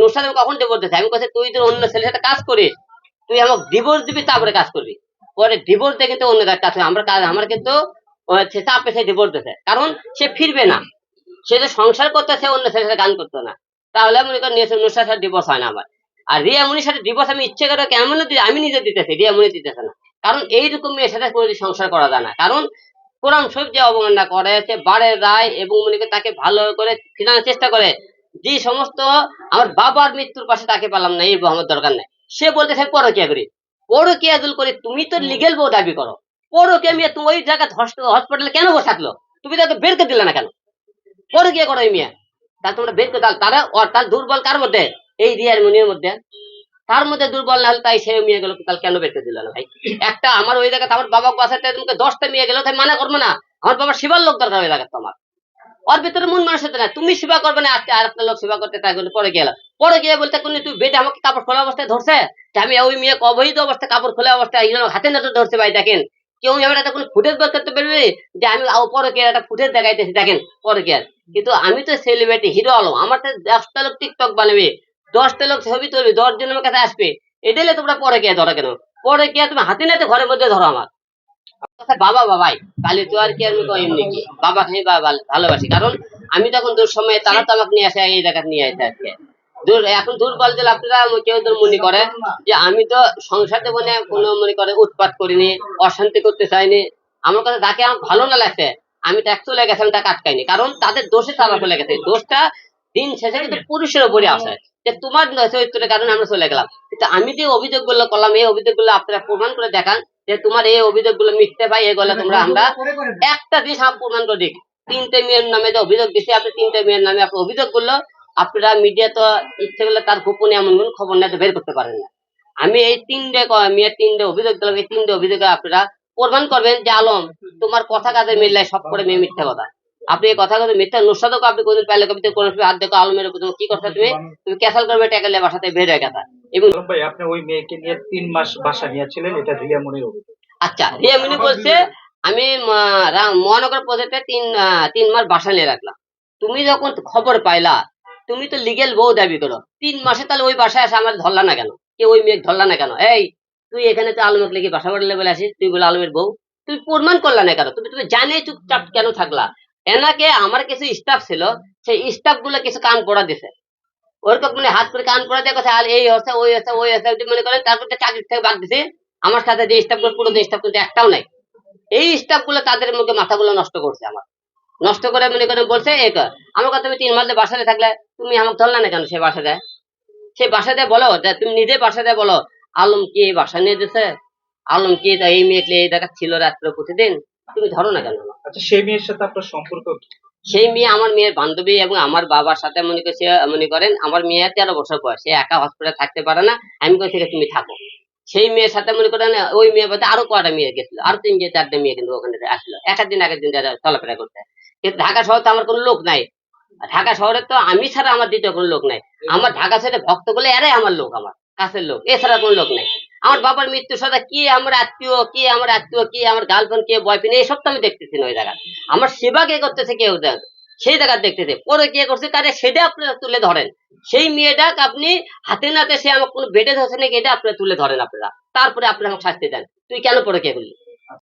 ওর সাথে কখন ডিভোর্স দিতে আমি কাছে তুই তোর অন্য ছেলের সাথে কাজ করিস তুই আমাকে ডিভোর্স দিবি, তারপরে কাজ করবি। পরে ডিভোর্স দিয়ে কিন্তু অন্য কাজ আছে আমরা কাজ আমার কিন্তু সে চাপে সে ডিভোর্স দিতে কারণ সে ফিরবে না। সে যে সংসার করতেছে অন্য ছেলের সাথে গান করতো না। তাহলে মনে করেন নুসার সাথে ডিভোর্স হয় না আমার। আর রিয়া মুনির সাথে ডিভোর্স আমি ইচ্ছে করে কেমন আমি নিজে দিতেছি, রিয়া মুনি দিতেছে না। কারণ এইরকম মেয়ের সাথে কোনো সংসার করা যায় না। কারণ কোরআন শরীফ যে অবমাননা করে, সে বাড়ে রায় এবং মনে করে তাকে ভালো করে ফিরানোর চেষ্টা করে যে সমস্ত আমার বাবার মৃত্যুর পাশে তাকে পেলাম না, এই আমার দরকার নাই। সে বলতেছে পরকিয়া করি। পরকিয়া দুল করে, তুমি তো লিগেল বউ দাবি করো। পরকিয়া মেয়ে, তুমি ওই জায়গায় হসপিটালে কেন বসে থাকল? তুমি তাকে বের করে দিলে না কেন? পরকিয়া করো এই মেয়ে। তা তোমরা বের করে তারা ওর তার দুর্বল কার মধ্যে? এই রিয়ার মুনির মধ্যে। তার মধ্যে দুর্বল না হলে তাই সে মেয়ে গেল, তাহলে কেন বের করে দিল না ভাই? একটা আমার ওই জায়গাতে আমার বাবা বাসাতে তোমাকে দশটা মেয়ে গেল তাই মানা করব না। আমার বাবার শিবার লোক দরকার ওই জায়গাতে আমার ওর ভিতরে মন মানুষ হতে না তুমি সেবা করবে না, আজকে আর একটা লোক সেবা করতে থাকবে পরে গেল। পরে গিয়ে বলতে কোন তুই বেটে আমাকে কাপড় খোলা অবস্থায় ধরছে? আমি ওই মেয়ে অবহিত অবস্থায় কাপড় খোলা অবস্থায় এই হাতে নাতে ধরছে ভাই, দেখেন। কেউ এবার একটা কোনো ফুটেজ বের করতে পারবে? যে আমি পরে কে একটা ফুটেজ দেখাইতেছি, দেখেন, পরে কে কিন্তু আমি তো সেলিব্রিটি হিরো আলম আমার তো দশটা লোক টিকটক বানাবে, দশটা লোক ছবি তুলবে দশ জন আমার কাছে আসবে। এটা হলে তোমরা পরে কে ধরো কেন? পরে কে তুমি হাতে নাতে ঘরের মধ্যে ধরো আমার। বাবা বাবাই কালি তো আর কি আমি তো এমনি কি বাবা খাই বাবা ভালোবাসি। কারণ আমি তখন দূর সময় তারা তো আমাকে নিয়ে আসে, এই জায়গা নিয়ে আসে আজকে। দূর এখন দূর বলতে আপনারা কেউ তো মনে করে যে আমি তো সংসার জীবনে কোনো মনে করে উৎপাত করিনি, অশান্তি করতে চাইনি। আমার কাছে যাকে আমার ভালো না লাগছে, আমি ট্যাক্স চলে গেছে, আমি তাকে আটকাইনি। কারণ তাদের দোষে তারা চলে গেছে। দোষটা দিন শেষে কিন্তু পুরুষের উপরে আসে। যে তোমার চরিত্রের কারণে আমরা চলে গেলাম। কিন্তু আমি যে অভিযোগগুলো করলাম, এই অভিযোগগুলো আপনারা প্রমাণ করে দেখান। যে তোমার এই অভিযোগগুলো মিথ্যে ভাই এগুলো তোমরা আমরা একটা জিনিস প্রমাণ করে দিক তিনটে মেয়ের নামে যে অভিযোগ দিছে আপনি তিনটে মেয়ের নামে আপনার অভিযোগ করল আপনারা মিডিয়া তো ইচ্ছে করলে তার গোপনে এমন কোন খবর না বের করতে পারেন না। আমি এই তিনটে মেয়ের তিনটে অভিযোগ দিলাম এই তিনটে অভিযোগে আপনারা প্রমাণ করবেন যে আলম তোমার কথা কাজে মিললে সব করে মেয়ে মিথ্যা কথা। আপনি এই কথা কথা মিথ্যা নুসাদক আপনি কোনদিন পাইলে কবিতে কোন হাত দেখো আলমের কি করছ তুমি? তুমি ক্যাসাল করবে টাকালে বাসাতে বের হয়ে গেছা এবং ভাই আপনি ওই মেয়েকে নিয়ে তিন মাস বাসা নিয়েছিলেন এটা রিয়া মনির অভিযোগ। আচ্ছা রিয়ামিনি বলছে আমি মহানগর প্রজেক্টে তিন তিন মাস বাসা নিয়ে রাখলাম। তুমি যখন খবর পাইলা তুমি তো লিগেল বউ দাবি করো। তিন মাসে তাহলে ওই বাসায় আসে আমার ধরলা না কেন? কে ওই মেয়ে ধরলা না কেন? এই তুই এখানে তো আলমের লেগে বাসা বাড়লে বলে আসিস তুই বলে আলমের বউ। তুই প্রমাণ করলা না কেন? তুমি তুমি জানে চুপচাপ কেন থাকলা। এনাকে আমার কিছু স্টাফ ছিল সেই স্টাফগুলো কিছু কাম করা দিছে। ওরকম মানে হাত করে কান দিয়ে কথা আর এই হচ্ছে ওই হচ্ছে ওই হচ্ছে মনে করেন, তারপর চাকরি থেকে বাদ দিছে। আমার সাথে যে স্টাফগুলো, পুরো স্টাফ কিন্তু একটাও নাই। এই স্টাফগুলো তাদের মুখে মাথাগুলো নষ্ট করছে আমার। নষ্ট করে মনে করেন বলছে এক আমার কথা তুমি তিন মাসে বাসাতে থাকলে, তুমি আমাকে ধরলে না কেন সে বাসা দেয় সে বাসা দেয় বলো তুমি নিজে বাসা দেয় বলো, আলম কি এই বাসা নিয়ে দিছে আলম কি এই মেয়েকে এই জায়গা ছিল রাত্রে প্রতিদিন? তুমি ধরো না কেন আচ্ছা সেই মেয়ের সাথে আপনার সম্পর্ক? সেই মেয়ে আমার মেয়ের বান্ধবী এবং আমার বাবার সাথে মনে করছে মনে করেন আমার মেয়ে তেরো বছর বয়স, সে একা হসপিটালে থাকতে পারে না। আমি কই থেকে তুমি থাকো? সেই মেয়ের সাথে মনে করেন ওই মেয়ে বলতে আরও কয়টা মেয়ে গেছিল? আরও তিন চারটে মেয়ে কিন্তু ওখানে আসলো। এক দিন আগের দিন যারা চলাফেরা করতে কিন্তু ঢাকা শহরে তো আমার কোনো লোক নাই। ঢাকা শহরে তো আমি ছাড়া আমার দ্বিতীয় কোনো লোক নাই। আমার ঢাকা শহরে ভক্ত বলে এরাই আমার লোক আমার, কাছের লোক। এছাড়া কোনো লোক নাই। আমার বাবার মৃত্যু সদা কি আমার আত্মীয়, কি আমার আত্মীয়, কি আমার গার্লফ্রেন্ড কে বয়ফ্রেন্ড এইসব তো আমি দেখতেছি না ওই জায়গা। আমার সেবা কে করতেছে কেউ সেই জায়গা দেখতেছে। পরে কে করছে? কারে সেটা আপনারা তুলে ধরেন। সেই মেয়েটা আপনি হাতে নাতে সে আমার কোনো বেডে ধরছে নাকি, এটা আপনারা তুলে ধরেন আপনারা। তারপরে আপনি আমাকে শাস্তি দেন। তুই কেন পরে কে করলি?